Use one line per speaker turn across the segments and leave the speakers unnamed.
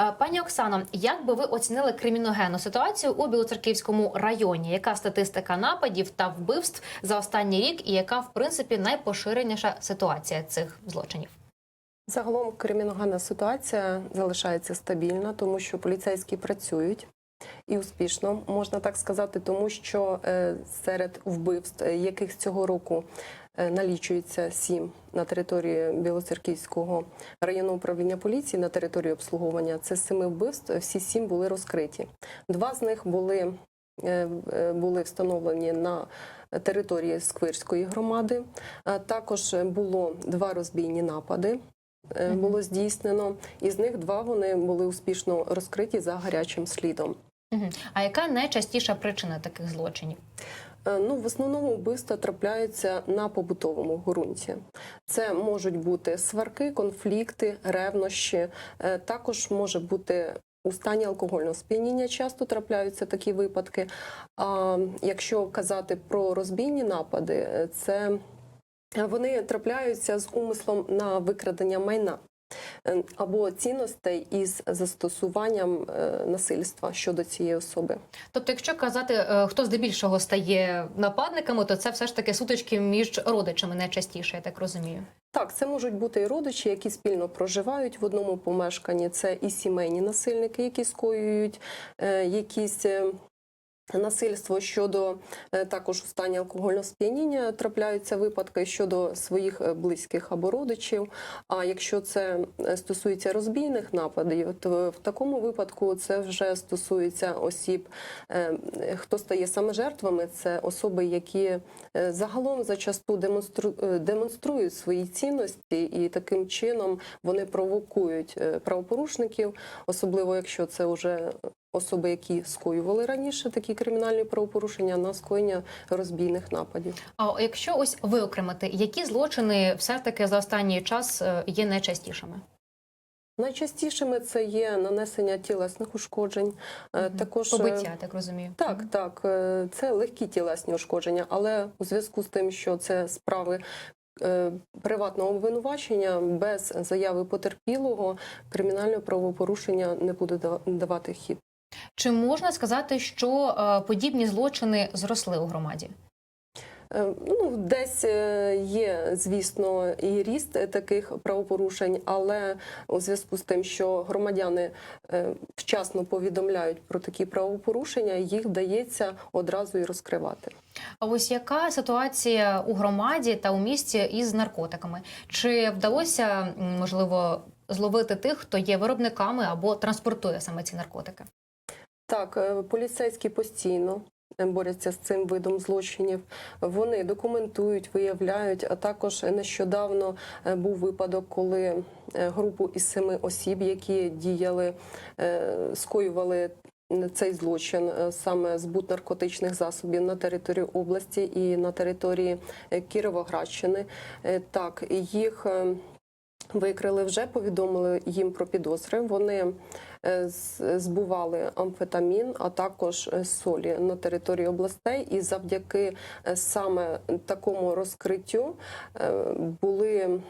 Е, Пані Оксано, як би ви оцінили криміногенну ситуацію у Білоцерківському районі? Яка статистика нападів та вбивств за останній рік, і яка в принципі найпоширеніша ситуація цих злочинів?
Загалом криміногенна ситуація залишається стабільна, тому що поліцейські працюють і успішно, можна так сказати, тому що е, серед вбивств, е, яких цього року е, налічується сім на території Білоцерківського районного управління поліції на території обслуговування, це семи вбивств, всі сім були розкриті. Два з них були, були встановлені на території Сквирської громади. Також було два розбійні напади. Було здійснено. Із них два вони були успішно розкриті за гарячим слідом.
А яка найчастіша причина таких злочинів?
Е, Ну, в основному вбивства трапляються на побутовому ґрунті. Це можуть бути сварки, конфлікти, ревнощі. Е, Також може бути у стані алкогольного сп'яніння. Часто трапляються такі випадки. А якщо казати про розбійні напади, е, це е, вони трапляються з умислом на викрадення майна. е, Або цінностей із застосуванням е, насильства щодо цієї особи.
Тобто, якщо казати, е, хто здебільшого стає нападниками, то це все ж таки сутички між родичами найчастіше, я так розумію.
Так, це можуть бути і родичі, які спільно проживають в одному помешканні. Це і сімейні насильники, які скоюють е, якісь. Насильство щодо е, також у стані алкогольного сп'яніння трапляються випадки щодо своїх е, близьких або родичів. А якщо це е, стосується розбійних нападів, то в такому випадку це вже стосується осіб, хто стає саме жертвами. Це особи, які загалом зачасту демонстру... демонструють свої цінності, і таким чином вони провокують правопорушників, особливо якщо це вже особи, які скоювали раніше такі кримінальні правопорушення на скоєння розбійних нападів.
А якщо ось виокремити, які злочини все таки за останній час е, є найчастішими?
Найчастішими це є нанесення тілесних ушкоджень,
Мгм.
також е,
Побиття, так розумію.
Так, так, е, це легкі тілесні ушкодження, але у зв'язку з тим, що це справи приватного обвинувачення без заяви потерпілого, кримінальне правопорушення не буде давати хід.
Чи можна сказати, що е, подібні злочини зросли у громаді?
Е, Ну, десь е, є, звісно, і ріст таких правопорушень, але у зв'язку з тим, що громадяни вчасно повідомляють про такі правопорушення, їх вдається одразу і розкривати.
А ось яка ситуація у громаді та у місті із наркотиками? Чи вдалося можливо зловити тих, хто є виробниками або транспортує саме ці наркотики?
Так, е, поліцейські постійно е, борються з цим видом злочинів. Вони документують, виявляють. А також нещодавно е, був випадок, коли групу із семи осіб, які діяли, скоювали. Цей злочин саме збут наркотичних засобів на території області і на території Кіровоградщини. Так, їх викрили вже, повідомили їм про підозри. Вони е, збували амфетамін, а також е, солі на території областей. І завдяки е, саме такому розкриттю були.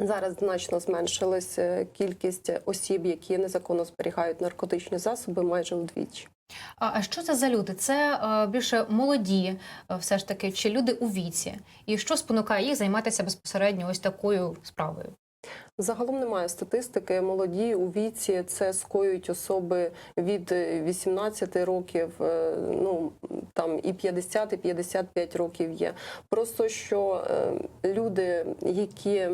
Зараз значно зменшилася кількість осіб, які незаконно зберігають наркотичні засоби, майже вдвічі.
А що це за люди? Це більше молоді, все ж таки, чи люди у віці? І що спонукає їх займатися безпосередньо ось такою справою?
Загалом немає статистики. Молоді у віці це скоюють особи від е, 18 років, е, ну там і 50, і 55 років є. Просто що е, люди, які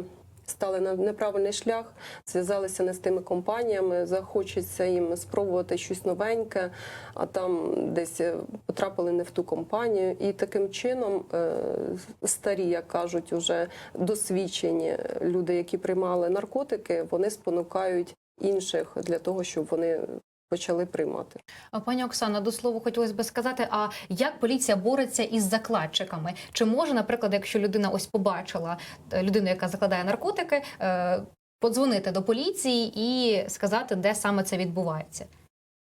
Стали на неправильний шлях, зв'язалися не з тими компаніями, захочеться їм спробувати щось новеньке, а там десь е, потрапили не в ту компанію. І таким чином е, старі, як кажуть, уже досвідчені люди, які приймали наркотики, вони спонукають інших для того, щоб вони почали приймати.
Пані Оксана, до слова хотілося би сказати, а як поліція бореться із закладчиками? Чи може, наприклад, якщо людина ось побачила е, людину, яка закладає наркотики, е, подзвонити до поліції і сказати, де саме це відбувається?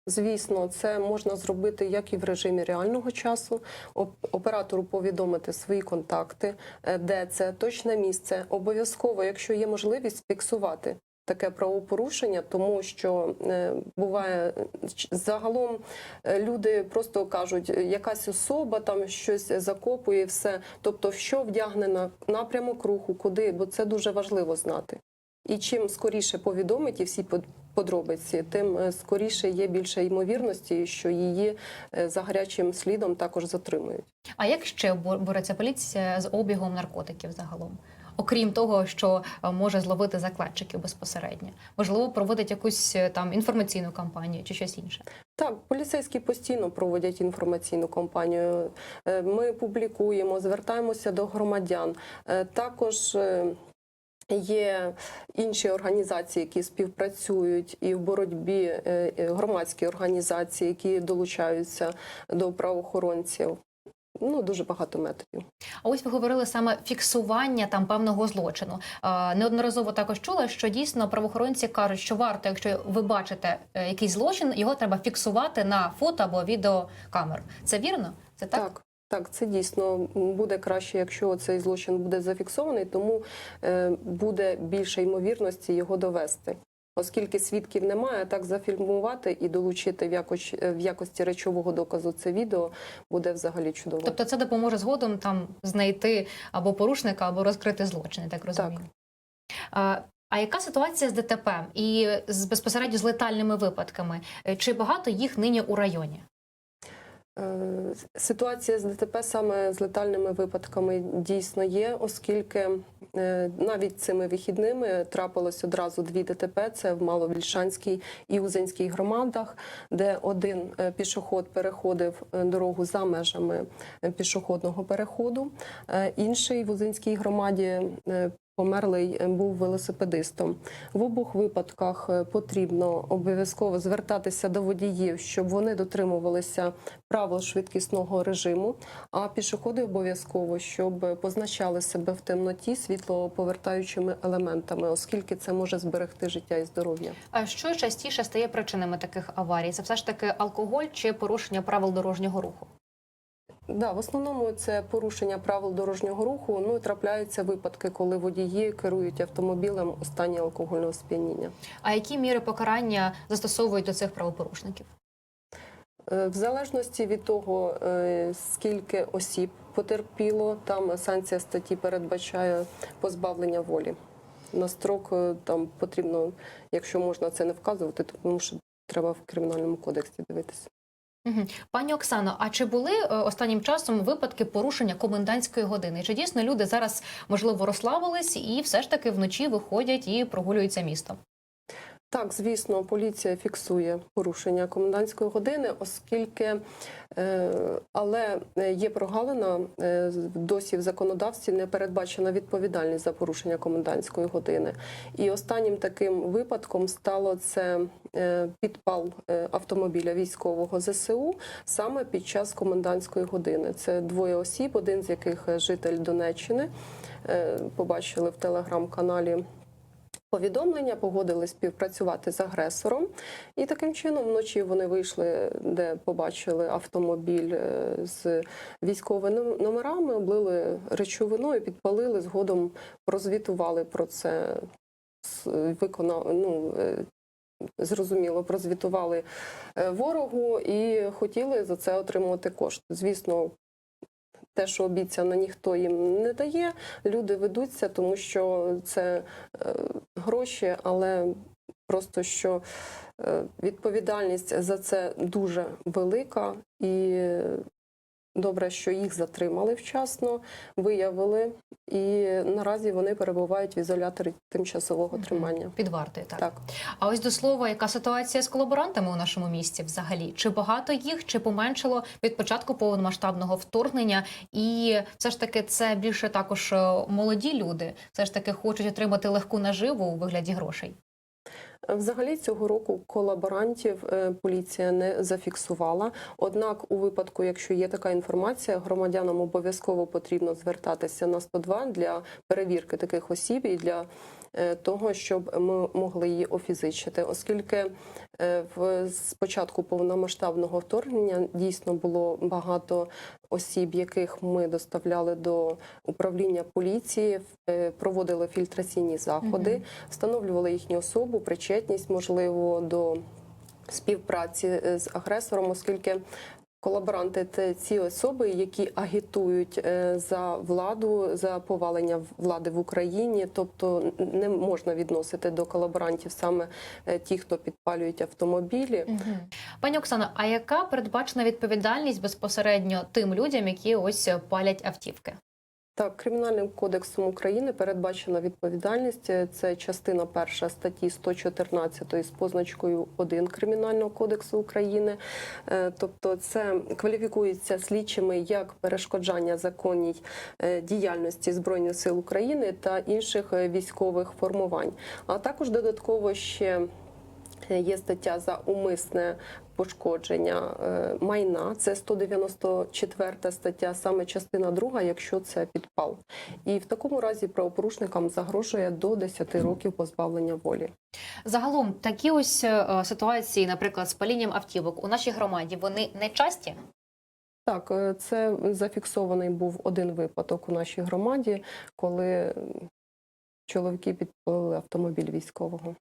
Звісно, це можна зробити як і в режимі реального часу. Оператору повідомити свої контакти, е, де це точне місце. Обов'язково, якщо є можливість, фіксувати таке правопорушення, тому що е, буває загалом е, люди просто кажуть, е, якась особа там щось закопує, все. Тобто, що вдягнена напрямок руху, куди, бо це дуже важливо знати. І чим скоріше повідомить і всі под- подробиці, тим скоріше є більше ймовірності, що її за гарячим слідом також затримують.
А як ще бо- бореться поліція з обігом наркотиків загалом? Окрім того, що е, може зловити закладчиків безпосередньо, можливо, проводить якусь е, там інформаційну кампанію чи щось інше.
Так, поліцейські постійно проводять інформаційну кампанію. Е, Ми публікуємо, звертаємося до громадян. Також є інші організації, які співпрацюють і в боротьбі громадські організації, які долучаються до правоохоронців. Ну, дуже багато методів.
А ось ви говорили саме фіксування там певного злочину. Е, Неодноразово також чула, що дійсно правоохоронці кажуть, що варто, якщо ви бачите е, якийсь злочин, його треба фіксувати на фото або відеокамеру. Це вірно? Це так?
Так, так, це дійсно буде краще, якщо цей злочин буде зафіксований, тому е, буде більше ймовірності його довести. Оскільки свідків немає, так зафільмувати і долучити в якості, в якості речового доказу це відео буде взагалі чудово.
Тобто це допоможе згодом там знайти або порушника, або розкрити злочин, так розумію. А, а яка ситуація з ДТП і з безпосередньо з летальними випадками? Е, Чи багато їх нині у районі?
Е, Ситуація з ДТП саме з летальними випадками дійсно є, оскільки е, навіть цими вихідними трапилось одразу дві ДТП. Це в Маловільшанській і Узенській громадах, де один е, пішоход переходив дорогу за межами пішохідного переходу. Інший в Узенській громаді Померлий е, був велосипедистом. В обох випадках е, потрібно обов'язково звертатися до водіїв, щоб вони дотримувалися правил швидкісного режиму. А пішоходи обов'язково, щоб позначали себе в темноті світлоповертаючими елементами, оскільки це може зберегти життя і здоров'я.
А що частіше стає причинами таких аварій? Це все ж таки алкоголь чи порушення правил дорожнього руху?
Да, в основному це порушення правил дорожнього руху. Ну і трапляються випадки, коли водії керують автомобілем у стані алкогольного сп'яніння.
А які міри покарання застосовують до цих правопорушників?
Е, В залежності від того, е, скільки осіб потерпіло, там санкція статті передбачає позбавлення волі. На строк е, там потрібно, якщо можна це не вказувати, тому що треба в кримінальному кодексі дивитися.
Пані Оксано, а чи були е, останнім часом випадки порушення комендантської години? Чи дійсно люди зараз можливо розслабились і все ж таки вночі виходять і прогулюються містом?
Так, звісно, поліція фіксує порушення комендантської години, оскільки е, але є прогалина е, досі в законодавстві не передбачена відповідальність за порушення комендантської години. І останнім таким випадком стало це е, підпал автомобіля військового ЗСУ саме під час комендантської години. Це двоє осіб, один з яких житель Донеччини. Побачили в телеграм-каналі повідомлення, погодились співпрацювати з агресором, і таким чином вночі вони вийшли, де побачили автомобіль е, з військовими номерами, облили речовиною, підпалили. Згодом прозвітували про це. Виконав ну. е, Зрозуміло, прозвітували е, ворогу і хотіли за це отримувати кошти. Звісно, те, що обіцяно, ніхто їм не дає. Люди ведуться, тому що це е, гроші, але просто що е, відповідальність за це дуже велика, і добре, що їх затримали вчасно, виявили, і наразі вони перебувають в ізоляторі тимчасового тримання.
Під вартою, так.
Так.
А ось до слова, яка ситуація з колаборантами у нашому місті взагалі? Чи багато їх, чи поменшало від початку повномасштабного вторгнення? І все ж таки це більше також е, молоді люди, все ж таки хочуть отримати легку наживу у вигляді грошей.
Взагалі цього року колаборантів е, поліція не зафіксувала. Однак, у випадку, якщо є така інформація, громадянам обов'язково потрібно звертатися на 102 для перевірки таких осіб і для е, того, щоб ми могли її офізичити, оскільки е, в з початку повномасштабного вторгнення дійсно було багато осіб, яких ми доставляли до управління поліції, е, проводили фільтраційні заходи, встановлювали їхню особу, причетність, можливо, до співпраці е, з агресором, оскільки колаборанти це ці особи, які агітують е, за владу, за повалення влади в Україні. Тобто не можна відносити до колаборантів саме е, ті, хто підпалюють автомобілі.
Угу. Пані Оксано, а яка передбачена відповідальність безпосередньо тим людям, які ось палять автівки?
Так, кримінальним кодексом України передбачена відповідальність. Це частина перша статті 114 з позначкою 1 Кримінального кодексу України. Е, Тобто, це кваліфікується слідчими як перешкоджання законній е, діяльності збройних сил України та інших е, військових формувань. А також додатково ще. Е, Є стаття за умисне пошкодження е, майна. Це 194 стаття, саме частина друга, якщо це підпал. І в такому разі правопорушникам загрожує до 10 років позбавлення волі.
Загалом такі ось е, ситуації, наприклад, з палінням автівок у нашій громаді, вони не часті.
Так, це зафіксований був один випадок у нашій громаді, коли чоловіки підпалили автомобіль військового.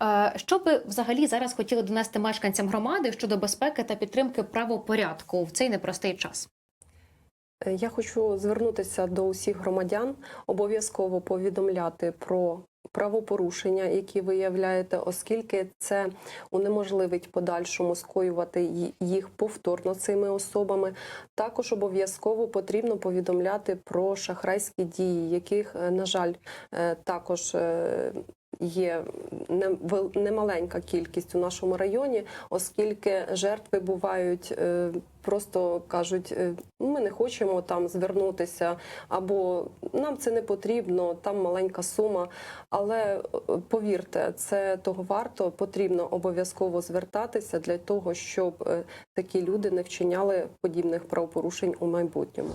Е, Що би взагалі зараз хотіли донести мешканцям громади щодо безпеки та підтримки правопорядку в цей непростий час?
Е, Я хочу звернутися до усіх громадян, обов'язково повідомляти про правопорушення, які виявляєте, оскільки це унеможливить подальшому скоювати їх повторно цими особами. Також обов'язково потрібно повідомляти про шахрайські дії, яких, е, на жаль, е, також е, є не- немаленька кількість у нашому районі, оскільки жертви бувають е, просто кажуть, е, ми не хочемо там звернутися, або нам це не потрібно, там маленька сума. Але е, повірте, це того варто, потрібно обов'язково звертатися для того, щоб такі люди не вчиняли подібних правопорушень у майбутньому.